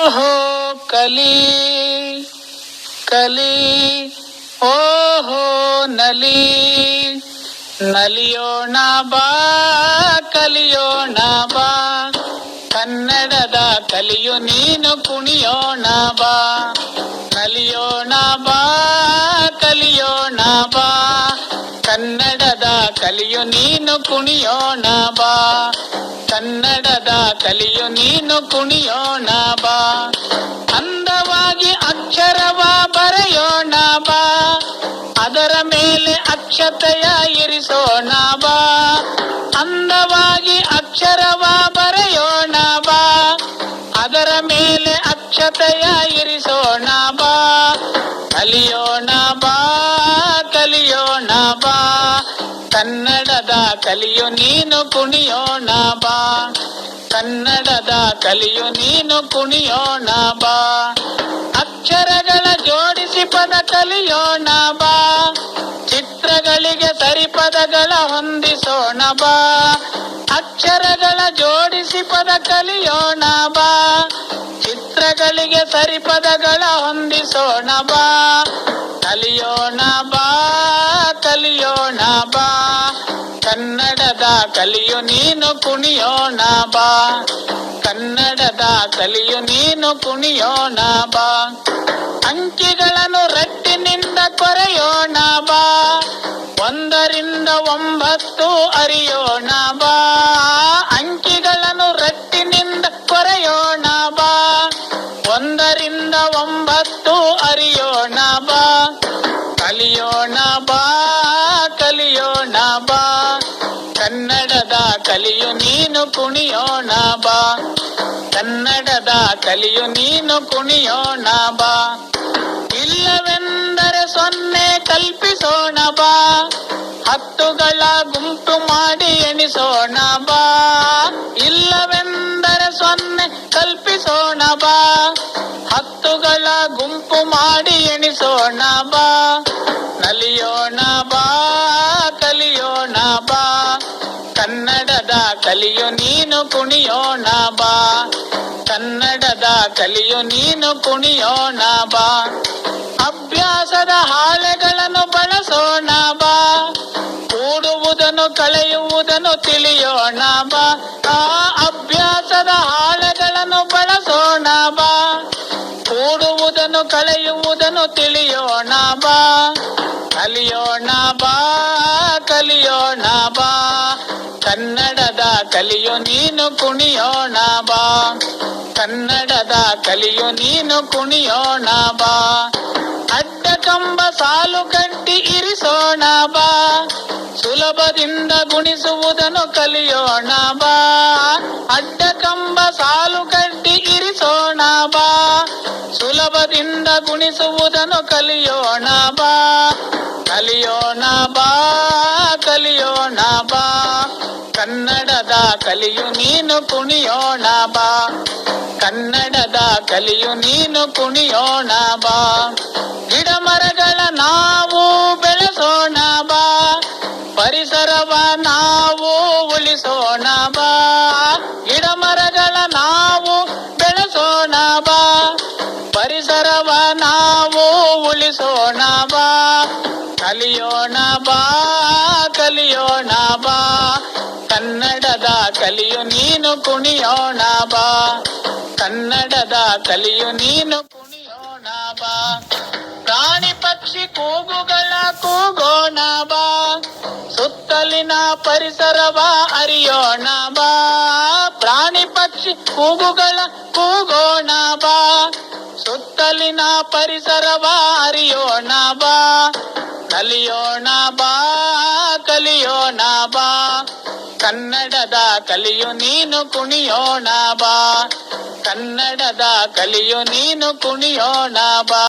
ಓಹೋ ಕಲಿ ಕಲಿ, ಓಹೋ ನಲಿ, ನಲಿಯೋಣ ಬಾ, ಕಲಿಯೋಣ ಬಾ, ಕನ್ನಡದ ಕಲಿಯು ನೀನು ಕುಣಿಯೋಣ ಬಾ, ನಲಿಯೋಣ ಬಾ, ಕಲಿಯೋಣ ಬಾ, ಕನ್ನಡದ ಕಲಿಯು ನೀನು ಕುಣಿಯೋಣ ಬಾ ಕನ್ನಡದ ಕಲಿಯು ನೀನು ಕುಣಿಯೋಣ ಬಾ. ಅಂದವಾಗಿ ಅಕ್ಷರವ ಬರೆಯೋಣ ಬಾ. ಅದರ ಮೇಲೆ ಅಕ್ಷತೆಯ ಇರಿಸೋಣ ಬಾ. ಅಂದವಾಗಿ ಅಕ್ಷರವ ಬರೆಯೋಣ ಬಾ. ಅದರ ಮೇಲೆ ಅಕ್ಷತೆಯ ಇರಿಸೋಣ ಬಾ. ಕಲಿಯೋಣ ಬಾ ಕಲಿಯೋಣ ಬಾ. ಕನ್ನಡದ ಕಲಿಯು ನೀನು ಕುಣಿಯೋಣ ಬಾ. ಕನ್ನಡದ ಕಲಿಯು ನೀನು ಕುಣಿಯೋಣ ಬಾ. ಅಕ್ಷರಗಳ ಜೋಡಿಸಿ ಪದ ಕಲಿಯೋಣ ಬಾ. ಚಿತ್ರಗಳಿಗೆ ಸರಿಪದಗಳ ಹೊಂದಿಸೋಣ ಬಾ. ಅಕ್ಷರಗಳ ಜೋಡಿಸಿ ಪದ ಕಲಿಯೋಣ ಬಾ. ಚಿತ್ರಗಳಿಗೆ ಸರಿಪದಗಳ ಹೊಂದಿಸೋಣ ಬಾ. ಕಲಿಯೋಣ ಬಾ ಕಲಿಯೋಣ ಬಾ. ಕನ್ನಡದ ಕಲಿಯು ನೀನು ಕುಣಿಯೋಣ ಬಾ. ಕನ್ನಡದ ಕಲಿಯು ನೀನು ಕುಣಿಯೋಣ ಬಾ. ಅಂಕಿಗಳನ್ನು ರಟ್ಟಿನಿಂದ ಕೊರೆಯೋಣ ಬಾ. ಒಂದರಿಂದ ಒಂಬತ್ತು ಅರಿಯೋಣ ಬಾ. ಅಂಕಿಗಳನ್ನು ರಟ್ಟಿನಿಂದ ಕೊರೆಯೋಣ ಬಾ. ಒಂದರಿಂದ ಒಂಬತ್ತು ಅರಿಯೋಣ ಬಾ. ಕಲಿಯೋಣ ಬಾ. ಕಲಿಯು ನೀನು ಕುಣಿಯೋಣ ಬಾ ಕನ್ನಡದ ಕಲಿಯು ನೀನು ಕುಣಿಯೋಣ ಬಾ ಇಲ್ಲವೆಂದರೆ ಸೊನ್ನೆ ಕಲ್ಪಿಸೋಣ ಬಾ ಹತ್ತುಗಳ ಗುಂಪು ಮಾಡಿ ಎಣಿಸೋಣ ಬಾ ಇಲ್ಲವೆಂದರೆ ಸೊನ್ನೆ ಕಲ್ಪಿಸೋಣ ಬಾ ಹತ್ತುಗಳ ಗುಂಪು ಮಾಡಿ ಎಣಿಸೋಣ ಬಾ ನಲಿಯೋಣ ಬಾ ಕಲಿಯೋಣ ಬಾ ಕನ್ನಡದ ಕಲಿಯು ನೀನು ಕುಣಿಯೋಣ ಬಾ. ಕನ್ನಡದ ಕಲಿಯು ನೀನು ಕುಣಿಯೋಣ ಬಾ. ಅಭ್ಯಾಸದ ಹಾಳೆಗಳನ್ನು ಬಳಸೋಣ ಬಾ. ಕೂಡುವುದನ್ನು ಕಳೆಯುವುದನ್ನು ತಿಳಿಯೋಣ ಬಾ. ಆ ಅಭ್ಯಾಸದ ಹಾಳೆಗಳನ್ನು ಬಳಸೋಣ ಬಾ. ಕೂಡುವುದನ್ನು ಕಳೆಯುವುದನ್ನು ತಿಳಿಯೋಣ ಬಾ. ಕಲಿಯೋಣ ಬಾ ಕಲಿಯೋಣ ಬಾ. ಕನ್ನಡದ ಕಲಿಯು ನೀನು ಕುಣಿಯೋಣ ಬಾ. ಕನ್ನಡದ ಕಲಿಯು ನೀನು ಕುಣಿಯೋಣ ಬಾ. ಅಡ್ಡ ಕಂಬ ಸಾಲು ಕಟ್ಟಿ ಇರಿಸೋಣ ಬಾ. ಸುಲಭದಿಂದ ಗುಣಿಸುವುದನ್ನು ಕಲಿಯೋಣ ಬಾ. ಅಡ್ಡ ಕಂಬ ಸಾಲು ಕಟ್ಟಿ ಇರಿಸೋಣ ಬಾ. ಸುಲಭದಿಂದ ಗುಣಿಸುವುದನ್ನು ಕಲಿಯೋಣ ಬಾ. ಕಲಿಯೋಣ ಬಾ ಕಲಿಯೋಣ ಬಾ. ಕನ್ನಡದ ಕಲಿಯು ನೀನು ಕುಣಿಯೋಣ ಬಾ. ಕನ್ನಡದ ಕಲಿಯು ನೀನು ಕುಣಿಯೋಣ ಬಾ. ಗಿಡ ಮರಗಳ ನಾವು ಬೆಳೆಸೋಣ ಬಾ. ಪರಿಸರವ ನಾವು ಉಳಿಸೋಣ ಬಾ. ಗಿಡ ಮರಗಳ ನಾವು ಬೆಳೆಸೋಣ ಬಾ. ಪರಿಸರವ ನಾವು ಉಳಿಸೋಣ ಬಾ. ಕಲಿಯೋಣ ಬಾ ಕಲಿಯೋಣ ಬಾ. ಕನ್ನಡದ ಕಲಿಯು ನೀನು ಕುಣಿಯೋಣ ಬಾ. ಕನ್ನಡದ ಕಲಿಯು ನೀನು ಕುಣಿಯೋಣ ಬಾ. ಪ್ರಾಣಿ ಪಕ್ಷಿ ಕೂಗುಗಳ ಕೂಗೋಣ ಬಾ. ಸುತ್ತಲಿನ ಪರಿಸರವ ಅರಿಯೋಣ ಬಾ. ಪ್ರಾಣಿ ಪಕ್ಷಿ ಕೂಗುಗಳ ಕೂಗೋಣ ಬಾ. ಸುತ್ತಲಿನ ಪರಿಸರವ ಅರಿಯೋಣ ಬಾ. ಕಲಿಯೋಣ ಬಾ ಕಲಿಯೋಣ ಬಾ. ಕನ್ನಡದ ಕಲಿಯು ನೀನು ಕುಣಿಯೋಣ ಬಾ. ಕನ್ನಡದ ಕಲಿಯು ನೀನು ಕುಣಿಯೋಣ ಬಾ.